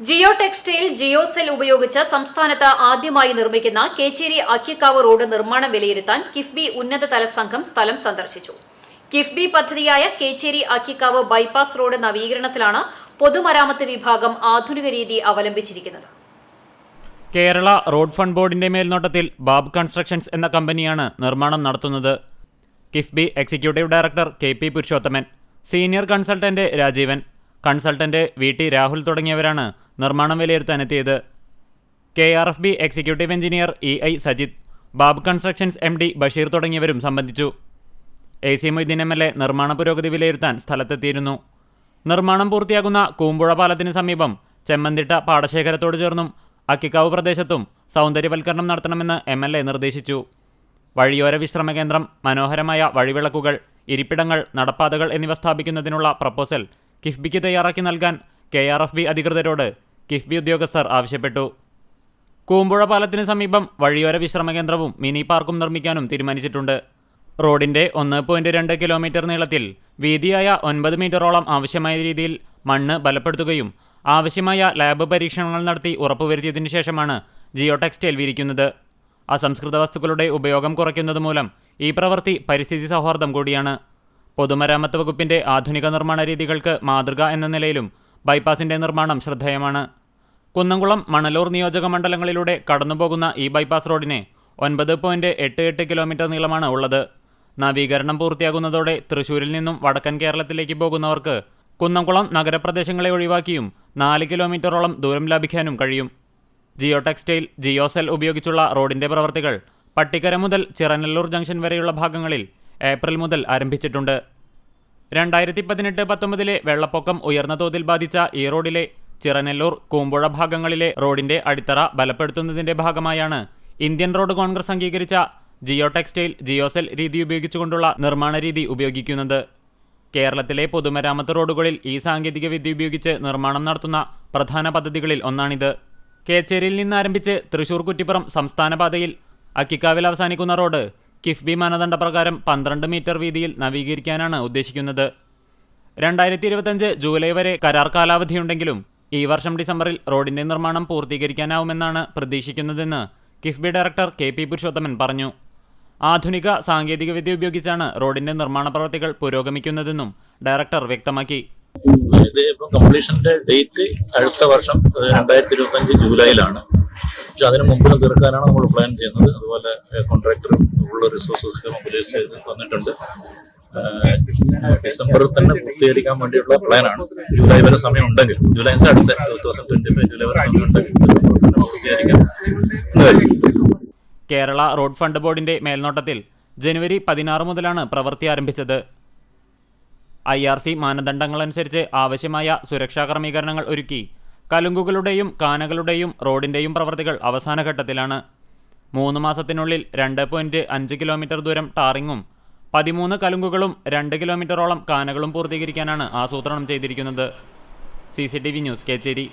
Geo textile Jio cell ഉപയോഗിച്ച് സംസ്ഥാനത്ത് ആദ്യമായി നിർമ്മിക്കുന്ന കേച്ചേരി അക്കിക്കാവ് റോഡ് നിർമ്മാണം വിലയിരുത്താൻ കിഫ്ബി ഉന്നതതല സംഘം സ്ഥലം സന്ദർശിച്ചു. കിഫ്ബി പദ്ധതിയായ കേച്ചേരി അക്കിക്കാവ് ബൈപ്പാസ് റോഡ് നവീകരണത്തിലാണ് പൊതുമരാമത്ത് വിഭാഗം ആധുനിക രീതി അവലംബിച്ചിരിക്കുന്നത്. കേരള റോഡ് ഫണ്ട് ബോർഡിന്റെ മേൽനോട്ടത്തിൽ ബാബ് കൺസ്ട്രക്ഷൻസ് എന്ന കമ്പനിയാണ് നിർമ്മാണം നടത്തുന്നത്. KIIFB executive director K P Purushothaman senior consultant Rajeevan consultant V T Rahul തുടങ്ങിയവരാണ് നിർമ്മാണം വിലയിരുത്താനെത്തിയത് K R F B executive engineer E I Sajith Bab constructions M D Basheer തുടങ്ങിയവരും സംബന്ധിച്ചു. A C Moideen M L A നിർമ്മാണ പുരോഗതി വിലയിരുത്താൻ സ്ഥലത്തെത്തിയിരുന്നു. നിർമ്മാണം പൂർത്തിയാകുന്ന കൂമ്പുഴ പാലത്തിന് സമീപം ചെമ്മന്തിട്ട പാടശേഖരത്തോട് ചേർന്നും അക്കിക്കാവ് പ്രദേശത്തും സൗന്ദര്യവൽക്കരണം നടത്തണമെന്ന് എം എൽ എ നിർദ്ദേശിച്ചു. വഴിയോര വിശ്രമ കേന്ദ്രം മനോഹരമായ വഴിവിളക്കുകൾ ഇരിപ്പിടങ്ങൾ നടപ്പാതകൾ എന്നിവ സ്ഥാപിക്കുന്നതിനുള്ള പ്രപ്പോസൽ കിഫ്ബിക്ക് തയ്യാറാക്കി നൽകാൻ കെ ആർ എഫ് ബി അധികൃതരോട് കിഫ്ബി ഉദ്യോഗസ്ഥർ ആവശ്യപ്പെട്ടു. കൂമ്പുഴ പാലത്തിന് സമീപം വഴിയോര വിശ്രമ കേന്ദ്രവും മിനി പാർക്കും നിർമ്മിക്കാനും തീരുമാനിച്ചിട്ടുണ്ട്. റോഡിന്റെ ഒന്ന് പോയിന്റ് രണ്ട് കിലോമീറ്റർ നീളത്തിൽ വീതിയായ ഒൻപത് മീറ്ററോളം ആവശ്യമായ രീതിയിൽ മണ്ണ് ബലപ്പെടുത്തുകയും ആവശ്യമായ ലാബ് പരീക്ഷണങ്ങൾ നടത്തി ഉറപ്പുവരുത്തിയതിനു ശേഷമാണ് ജിയോ ടെക്സ്റ്റൈൽ വിരിക്കുന്നത്. അസംസ്കൃത വസ്തുക്കളുടെ ഉപയോഗം കുറയ്ക്കുന്നത് മൂലം ഈ പ്രവൃത്തി പരിസ്ഥിതി സൗഹാർദ്ദം കൂടിയാണ്. പൊതുമരാമത്ത് വകുപ്പിന്റെ ആധുനിക നിർമ്മാണ രീതികൾക്ക് മാതൃക എന്ന നിലയിലും ബൈപ്പാസിന്റെ നിർമ്മാണം ശ്രദ്ധേയമാണ്. കുന്നംകുളം മണലൂർ നിയോജക മണ്ഡലങ്ങളിലൂടെ കടന്നുപോകുന്ന ഈ ബൈപ്പാസ് റോഡിന് ഒൻപത് പോയിന്റ് എട്ട് എട്ട് കിലോമീറ്റർ നീളമാണ് ഉള്ളത്. നവീകരണം പൂർത്തിയാകുന്നതോടെ തൃശൂരിൽ നിന്നും വടക്കൻ കേരളത്തിലേക്ക് പോകുന്നവർക്ക് കുന്നംകുളം നഗരപ്രദേശങ്ങളെ ഒഴിവാക്കിയും നാല് കിലോമീറ്ററോളം ദൂരം ലഭിക്കാനും കഴിയും. ജിയോ ടെക്സ്റ്റൈൽ ജിയോ സെൽ ഉപയോഗിച്ചുള്ള റോഡിന്റെ പ്രവർത്തികൾ പട്ടിക്കര മുതൽ ചിറനല്ലൂർ ജംഗ്ഷൻ വരെയുള്ള ഭാഗങ്ങളിൽ ഏപ്രിൽ മുതൽ ആരംഭിച്ചിട്ടുണ്ട്. രണ്ടായിരത്തി പതിനെട്ട് പത്തൊമ്പതിലെ വെള്ളപ്പൊക്കം ഉയർന്ന തോതിൽ ബാധിച്ച ഈ റോഡിലെ ചിറനെല്ലൂർ കൂമ്പുഴ ഭാഗങ്ങളിലെ റോഡിന്റെ അടിത്തറ ബലപ്പെടുത്തുന്നതിന്റെ ഭാഗമായാണ് ഇന്ത്യൻ റോഡ് കോൺഗ്രസ് അംഗീകരിച്ച ജിയോ ടെക്സ്റ്റൈൽ ജിയോസെൽ രീതി ഉപയോഗിച്ചുകൊണ്ടുള്ള നിർമ്മാണ രീതി ഉപയോഗിക്കുന്നത്. കേരളത്തിലെ പൊതുമരാമത്ത് റോഡുകളിൽ ഈ സാങ്കേതിക വിദ്യ ഉപയോഗിച്ച് നിർമ്മാണം നടത്തുന്ന പ്രധാന പദ്ധതികളിൽ ഒന്നാണിത്. കേച്ചേരിയിൽ നിന്ന് ആരംഭിച്ച് തൃശൂർ കുറ്റിപ്പുറം സംസ്ഥാന പാതയിൽ അക്കിക്കാവിൽ അവസാനിക്കുന്ന റോഡ് കിഫ്ബി മാനദണ്ഡ പ്രകാരം പന്ത്രണ്ട് മീറ്റർ വീതിയിൽ നവീകരിക്കാനാണ് ഉദ്ദേശിക്കുന്നത്. രണ്ടായിരത്തി ഇരുപത്തഞ്ച് ജൂലൈ വരെ കരാർ കാലാവധിയുണ്ടെങ്കിലും ഈ വർഷം ഡിസംബറിൽ റോഡിന്റെ നിർമ്മാണം പൂർത്തീകരിക്കാനാവുമെന്നാണ് പ്രതീക്ഷിക്കുന്നതെന്ന് KIIFB director K P Purushothaman പറഞ്ഞു. ആധുനിക സാങ്കേതികവിദ്യ ഉപയോഗിച്ചാണ് റോഡിന്റെ നിർമ്മാണ പ്രവൃത്തികൾ പുരോഗമിക്കുന്നതെന്നും ഡയറക്ടർ വ്യക്തമാക്കി. ഇത് ഇപ്പൊ കംപ്ലീഷന്റെ ഡേറ്റ് അടുത്ത വർഷം രണ്ടായിരത്തി ഇരുപത്തി അഞ്ച് ജൂലൈയിലാണ്. പക്ഷെ അതിന് മുമ്പിൽ തീർക്കാനാണ് നമ്മൾ പ്ലാൻ ചെയ്യുന്നത്. അതുപോലെ കോൺട്രാക്ടറും ഉള്ള റിസോഴ്സസ് ഒക്കെ മൊബിലൈസ് ചെയ്ത് വന്നിട്ടുണ്ട് ഡിസംബറിൽ തന്നെ പൂർത്തീകരിക്കാൻ വേണ്ടിയുള്ള പ്ലാനാണ് ജൂലൈ വരെ സമയം ഉണ്ടെങ്കിൽ ജൂലൈ അടുത്ത two thousand twenty five July വരെ സമയം ഉണ്ടെങ്കിൽ ഡിസംബറിൽ തന്നെ പൂർത്തീകരിക്കാം. കേരള റോഡ് ഫണ്ട് ബോർഡിന്റെ മേൽനോട്ടത്തിൽ ജനുവരി പതിനാറ് മുതലാണ് പ്രവൃത്തി ആരംഭിച്ചത്. ഐ ആർ സി മാനദണ്ഡങ്ങളനുസരിച്ച് ആവശ്യമായ സുരക്ഷാ ക്രമീകരണങ്ങൾ ഒരുക്കി. കലുങ്കുകളുടെയും കാനകളുടെയും റോഡിന്റെയും പ്രവൃത്തികൾ അവസാന ഘട്ടത്തിലാണ്. മൂന്ന് മാസത്തിനുള്ളിൽ രണ്ട് പോയിന്റ് അഞ്ച് കിലോമീറ്റർ ദൂരം ടാറിങ്ങും പതിമൂന്ന് കലുങ്കുകളും രണ്ട് കിലോമീറ്ററോളം കാനകളും പൂർത്തീകരിക്കാനാണ് ആസൂത്രണം ചെയ്തിരിക്കുന്നത്. C news Kecheri.